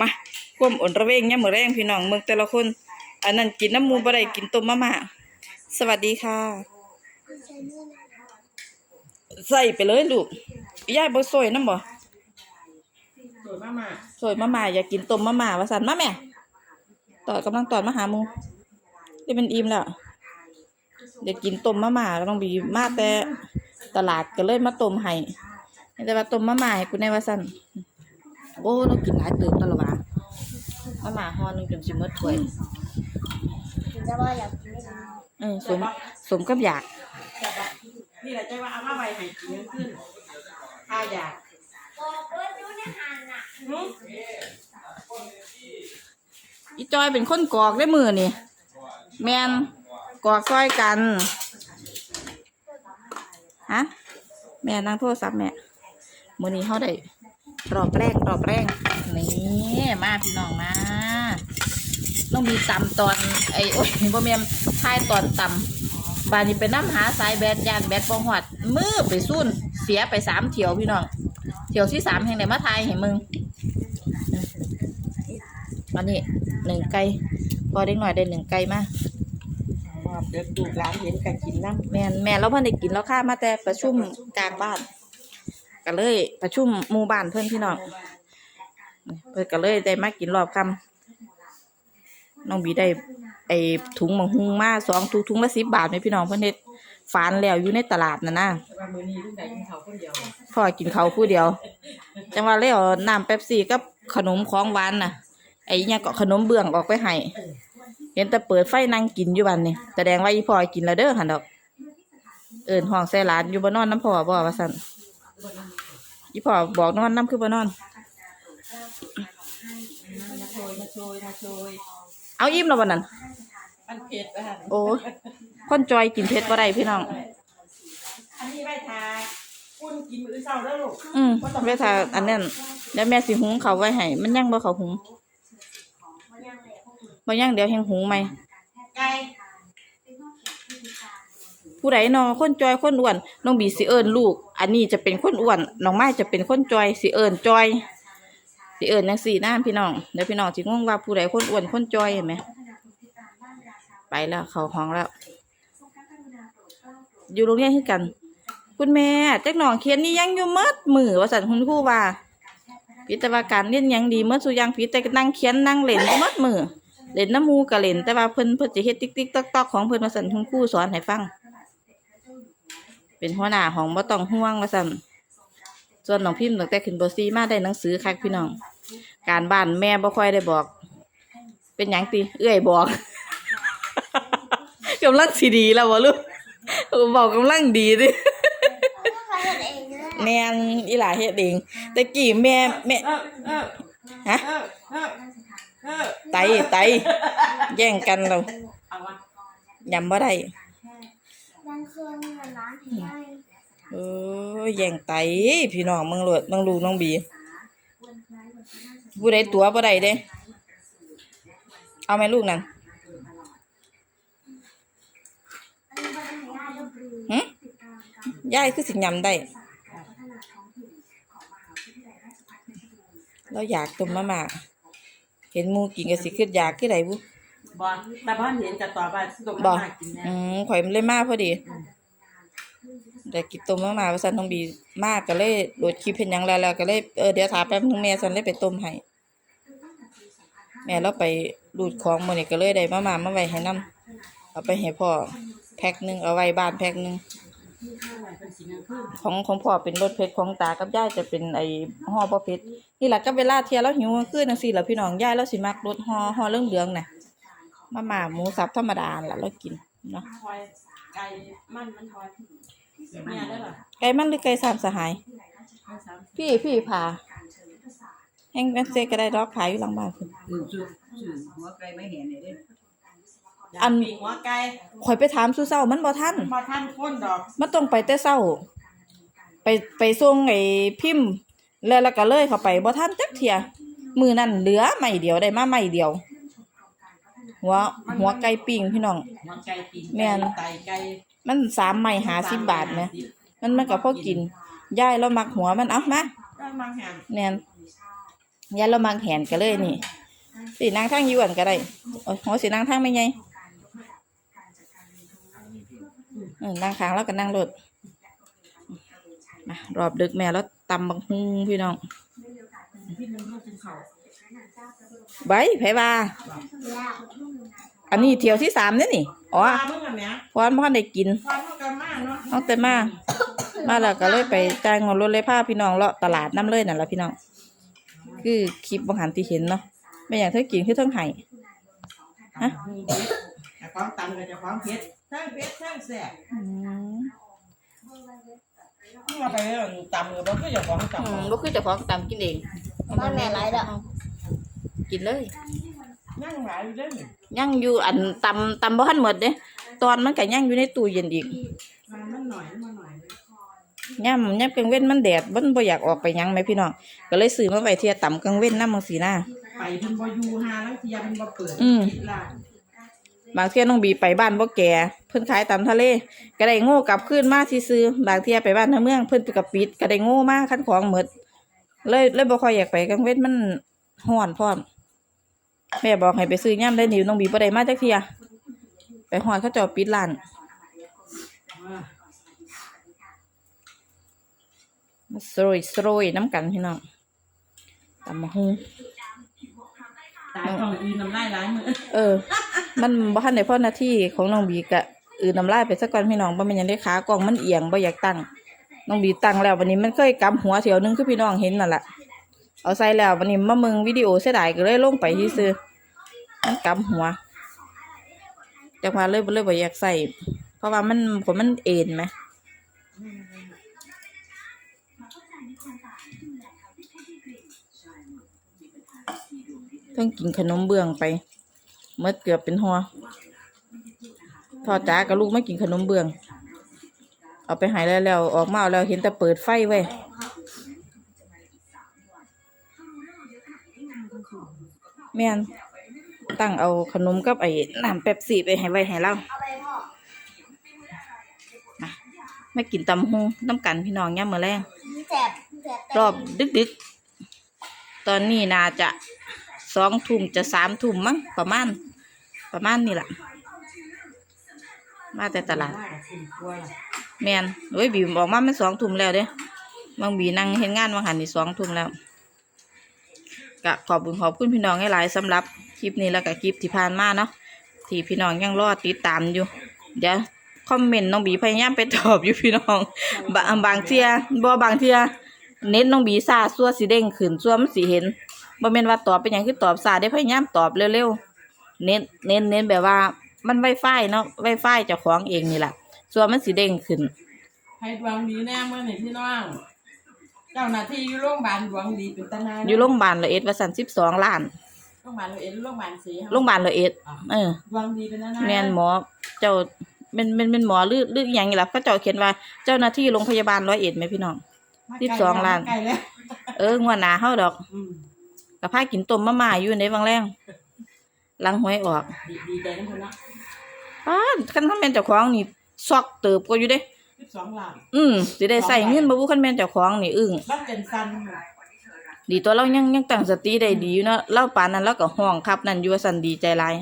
มาความอ่อนระเวงเนี่ยามมือแรงพี่น้องเมืองแต่ละคน อันนั้นกินน้ำหมูบ่ได้กินต้มมะม่าสวัสดีค่ะ ใส่ไปเลยลูกยายบ่ซอยน้ำบ่สวยมากมาซอยมะม่าอยากกินต้มมะม่าว่าซั่นมาแม่ต่อกำลังตอดมาหาหมูนี่เป็นอิ่มแล้วเดี๋ยวกินต้มมะม่าก็ต้องบีมาแต่ตลาดก็เลยมาต้มให้แต่ว่าต้มมะม่าให้กูแน่ว่าซั่น โอ้เรากินหลายเติบตลอดวะมะม่าห่อหนึงจนสิหมดถ้วยถึงจะว่าอยากกินไม่ได้เออสมสมกับอยากนี่แหละใจว่าเอามาใบให้กินยังขึ้นถ้าอยากบอกเพื่อนดูในหันอะหึอีจอยเป็นคนกอกได้มือนี่แมนกอกซอยกันฮะแม่นั่งโทรศัพท์แม่มือนี้เขาได้ รอบแรกรอบแรกนี่มาพี่น้องมาต้องมีตำตอนไอ้โอ้ยบ่แม่นทายตอนตำบานนี้ไปน้ำหาสายแบดยานแบดบ่หอดมือไปซุ่นเสียไปสามเที่ยวพี่น้องเที่ยวที่สามแห่งไหนมาทายให้มึงอันนี้หนึ่งไก่พอเด็กหน่อยได้หนึ่งไก่มาว่าเด็กดูร้านเห็นกันกินน้แม่นแม่เราเพิ่นได้กินแล้วค่ะมาแต่ประชุมกลางบ้าน ก็เลยประชุมหมู่บ้านเพิ่นพี่น้องเพิ่นก็เลยได้มากินรอบค่ำน้องบีได้ไอ้ถุงมังหุงมาสองถุงถุงละสิบบาทไหมพี่น้องเพิ่นเฮ็ดฝานแล้วอยู่ในตลาดน่ะนะำว่ามือนี้ลูกไหนกินเขาคนเดียวพ่อกินเขาวผู้เดียว จังว่าเลยเอาน้ำเป๊ปซี่กับขนมของหวานน่ะ ไอ้เนี่ยก็ขนมเบื้องออกไปให้เห็นแต่เปิดไฟนั่งกินอยู่บันนี่แสดงว่าอีพ่อกินแล้วเด้อหันดอก เอินห้องใส่หลานอยู่บ่นอนน้ำพ่อบ่ว่าซั่น อีพ่อบอกนอนน้ำคือบ่นอน มาโชยมาโชยมาโชยเอาอิ่มแล้ววันนั้น มันเผ็ดอะโอ้คนจอยกินเผ็ดบ่ได้พี่น้อง อันนี้ใบทาคุณกินมื้อเช้าแล้วลูกอืมเวทาอันนั้นเดี๋ยวแม่สิหุงเขาวไว้ให้มันยังบ่เขาหุงบ่ยังเดี๋ยวเฮงหุงไหม ไก่ผู้ใดนอคนจอยคนอ้วนน้องบีสิเอิญลูก อันนี้จะเป็นคนอ้วนน้องไม้จะเป็นคนจอยสิเอิญจอยสิเอิญจังสี่น้าพี่น้องเดี๋ยวพี่น้องสิงงว่าผู้ใดคนอ้วนคนจอยเห็นไหมไปแล้วเขาห้องแล้ว อยู่โรงเรียนคือกัน คุณแม่จักน้องเขียนนี่ยังอยู่เมดมือว่าสันคุณครูว่าพิจารณาการเรียนยังดีเมื่อสุยางพิแต่นั่งเขียนนั่งเล่นอยู่เมดมือเล่นน้ำมูกะเล่นแต่ว่าเพิ่นเพิ่นจะเฮ็ดติ๊กติ๊กตอกตอกของเพิ่นว่าสันคุณครูสอนให้ฟัง เป็นหัวหน้าของบ่ต้องห่วงว่าซั่นส่วนน้องพิมพ์ตั้งแต่ขึ้นป .4 มาได้หนังสือคักพี่น้อง การบ้านแม่บ่ค่อยได้บอก เป็นหยังติเอื้อยบอกกำลังสิดีแล้วบ่ลูกบอกกำลังดีดิเขาเห็นนี่ยแม่นอีหลาเฮ็ดเองแต่กี้แม่แม่ฮะไตไตแย่งกันแล้วเอายำบ่ได้ บางคืนเงินร้านให้ได้เออแย่งไตพี่น้องมึงโลดน้องลูกน้องบี ผู้ใดตัวบ่ได้เด้ เอาไหมลูกนั่นหึยายคือสิยำได้ เราอยากต้มมาม่าเห็นมูกินก็สิคืออยากคือไดบุ บอลแต่บ้านเห็นกับต่อบ้านตกบ่มากินนะอืมข่อยมันเลยมาพอดี แต่กินต้มมาม่าว่าซั่นน้องบีมากก็เลยโหลดคลิปเห็นหยังแล้วแล้วก็เลยเออเดี๋ยวถามแป๊บนึงแม่ซั่นเลยไปต้มให้แม่เราไปรูดของมื้อนี้ก็เลยได้มาม่ามาไว้ให้นํเอาไปให้พ่อแพ็คหนึงเอาไว้บ้านแพ็คหนึง เป็นสีเงินขึ้นของของพ่อเป็นรสเผ็ดของตากับยายจะเป็นไอ้ห่อบ่เผ็ดนี่แหละก็เวลาเที่ยแล้วหิวคือจังซี่ล่ะพี่น้องยายแล้วสิมักรสห่อห่อเหลืองๆน่ะ มาม่าหมูสับธรรมดาล่ะเรากินเนาะทอยไก่มันมันทอยเนี่ยได้ป่ะไก่มันหรือไก่สามสหายไม่ซ้ำพี่พี่พาแห้งแม่นเซก็ได้ดอกขายอยู่หลังบ้านพุ่นอืมชื่อชื่อหัวไก่ไม่เห็นเลยเด้อันปีกหัวไก่ข่อยไปถามซูเซามันบ่ทันมาท่านค้นดอก มันต้องไปแต่เช้า ไปไปส่งไอ้พิมพ์แล้วแล้วก็เลยเข้าไปบ่ทันจักเที่ยมือนั่นเหลือไม่เดียวได้มาไม่เดียว หัวหัวไก่ปิ้งพี่น้อง หัวไก่ปีกแม่นไก่ไก่มันสามไม้หาสิบบาทไหมมันมันก็พอกินยายแล้วมักหัวมันเอามาก็มาแหมแน่นยันเรามักแหนก็เลยนี่สินางทางอยวนก็ได้โอ้ยโหสินางทางไม่ไงเออนางค้างแล้วก็นั่งรถมารอบดึกแม่แล้วตำบังฮุงพี่น้องพี่มันเพิ่งกินข้าว ใบไผว่าแล้วอันนี้เที่ยวที่สามเนี่ยนี่ อ๋อปลาเมื่อไงแม่พรพ่อได้กินความเท่ากันมากเนาะเอาแต่มา มาแล้วก็เลยไปจ่ายเงินรถเลยพาพี่น้องเลาะตลาดน้ำเลยนั่นแหละพี่น้อง คือคลิปบางหันที่เห็นเนาะไม่อย่างเธอกินคือเทั้งไห้ฮะมีเผ็ดแต่ความตำกับจะความเผ็ดทั้งเผ็ดทั้งแซ่บอืมนี่มาไปเรื่องตำกับบ่คือจะของอืตำมบ่คือเจะของตามกินเอง บ้านแม่ไรดอ กกินเลยนั่งหลายอยู่เด้อนี่ย่างอยู่อันตำตำบ่ทันหมดเด้ตอนมันก็ย่างอยู่ในตู้เย็นอีกมามันหน่อยมันหน่อยย่ำย่ำกลางเว้นมันแดดมันบ่อยากออกไปหยังไหมพี่น้องก็เลยซื้อมาไว้เทียตำกลางเว้นน้ำมังสีหน้า ไปเพิ่นบ่อยู่หาลังเทียเพิ่นบ่เปิดอืม ปิดร้านบางเที่ยน้องบีไปบ้านบ่แก่เพิ่นขายตำทะเล ก็ได้โง่กลับคืนมาที่ซื้อๆบางเที่ยไปบ้านทางเมืองเพิ่นไปกับปิดก็ได้โง่มาคันของหมดเลยเลยบ่ค่อยอยากไปกลางเว้นมันร้อนพร้อม แม่บอกให้ไปซื้อย่ำได้นิวน้องบีบ่ได้มาจักเที่ยไปฮอดเขาเจ้าปิดร้านอ่ามาสโรยสโรยน้ำกันพี่น้องตำมะฮุงตายต้องอืนน้ำลายหลายมื้อเออ มันบ่ทันได้พอหน้าที่ของน้องบีกะอือน้ำลายไปซะก่อนพี่น้องบ่แม่นหยังได้ขากล้องมันเอียงบ่อยากตั้งน้องบีตั้งแล้ววันนี้มันเคยกำหัวเถียวหนึงคือพี่น้องเห็นนั่นล่ะ เอาใส่แล้ววันนี้มามืองวิดีโอเสียดายก็เลยลงไปที่ซื้อมันกำหัวจังว่าเลยบ่เลยบ่อยากใส่เพราะว่ามันผมมันเอ็นไหมเพิ่งกินขนมเบื้องไปเมื่อเกือบเป็นหัวพ่อจ๋ากับลูกไม่กินขนมเบื้อง เอาไปหายแล้วแล้วออกมาเอาแล้วเห็นแต่เปิดไฟไว้ แม่นตั้งเอาขนมกับไอ้น้ำเป๊ปซี่ไปให้ไว้ให้เราเอาไปพ่อไม่กินตำหงน้ำกันพี่น้องย่ามมื้อแรงแสบแสบรอบดึกดึกๆตอนนี้น่าจะสองทุ่มจะสามทุ่มมั้งประมาณ ประมาณนี่แหละมาแต่ตลาดได้คุณกลัวล่ะแมนโอ้ยบีมบอกมามันสองทุ่มแล้วเด้บางบีนั่งเห็นงานบางหันนี่สองทุ่มแล้ว ก็ขอบคุณขอบคุณพี่น้องหลายๆสำหรับคลิปนี้แล้วก็คลิปที่ผ่านมาเนาะที่พี่น้องยังรอติดตามอยู่ เดี๋ยวคอมเมนต์น้องบีพยายามไปตอบอยู่พี่น้อง บางบางเทียบ่บางเทียเน็ตน้องบีซาซัวสีเด้งขึ้นซัวมันสีเห็นบ่แม่นว่าตอบเป็นหยังคือตอบซาได้พยายามตอบเร็วๆเน้นเน้นเน้นแบบว่ามันไวไฟเนาะไวไฟเจ้าของเองนี่แหละซัวมันสีเด้งขึ้นให้ดวงดีแน่เมื่อนี่พี่น้อง เจ้าหน้าที่อยู่โรงพยาบาลดวงดีเป็นตานาอยู่โรงพยาบาลละเอ็ดว่าสันสิบสองล้านโรงพยาบาลเราเอ็นโรงพยาบาลสีโรงพยาบาลละเอ็ดเออดวงดีเป็นตานาแม่นหมอเจ้าเป็นเป็นเป็นหมอหรือหรืออหย่างนี้ล่ะเขาเจ้าเขียนว่าเจ้าหน้าที่โรงพยาบาลร้อยเอ็ดไหมพี่น้อง มาสิบสองล้านใกล้แล้วเอองวดหนาเฮาดอกอืมกับพากินต้มมะม่าอยู่ในบางแรงหลังหวยออกดีดีใจทั้งคนละป้าดคันคันแม่นเจ้าของนี่ซอกเติบก็อยู่เด้ สิบสองล้านอืมสิได้ใส่เงินบ่บุคันแม่นเจ้าของนี่อึ้งบ้านเป็นซันดีตัวเรายังยังตั้งสติได้ดีอยู่เนาะเล่าปานนั้นเราก็ห้องครับ นั่นอยู่ว่าซั่นดีใจหลาย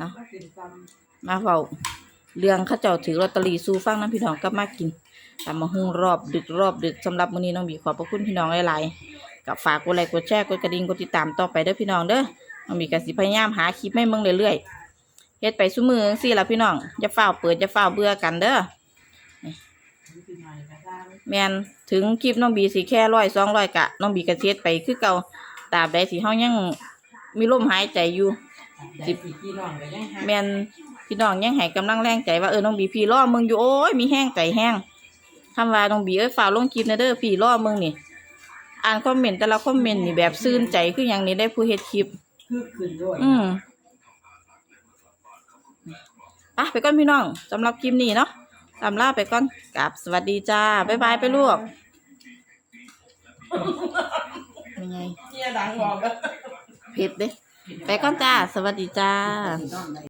บ้านเป็นซันมาเฝ้าเรื่องเขาเจ้าถือลอตเตอรี่สู่ฟังน้ำพี่น้องก็มากินตามมาหุ้งรอบดึกรอบดึกสำหรับมื้อนี้น้องบีขอบพระคุณพี่น้องหลายๆกับฝากกดไลค์กดแชร์กดกระดิ่งกดติดตามต่อไปเด้อพี่น้องเด้อน้องบีก็สิพยายามหาคลิปให้เบิ่งเรื่อยๆ เฮ็ดไปซุมือจังซี่ล่ะพี่น้องอย่าฟ้าวเปิดอย่าฟ้าวเบื่อกันเด้อสิหน่อยก็ได้แม่นถึงคลิปน้องบีสิแค่ร้อยสองร้อยกะน้องบีก็เฮ็ดไปคือเก่าตราบใดที่เฮายังมีลมหายใจอยู่สิบพี่น้องก็ยังหาแม่นพี่น้องยังให้กำลังแรงใจว่าเออน้องบีพี่รอมึงอยู่โอ้ยมีแห้งใจแห้งคำว่าน้องบีเอ้ยฝ่ากลงคลิปนะเด้อพี่รอมึงนี่อ่านคอมเมนต์แต่ละคอมเมนต์นี่แบบซื่นใจคืออย่างนี้ได้ผู้เฮ็ดคลิปคือขึ้นด้วยอืม ไปไปก่อนพี่น้องสำหรับคลิปนี้เนาะตามลาไปก่อนกราบสวัสดีจ้า บ๊ายบายไปลูกเป็นไงเที่ยดังบอกเผ็ดเด้ไปก่อนจ้า สวัสดีจ้าพี่น้องได้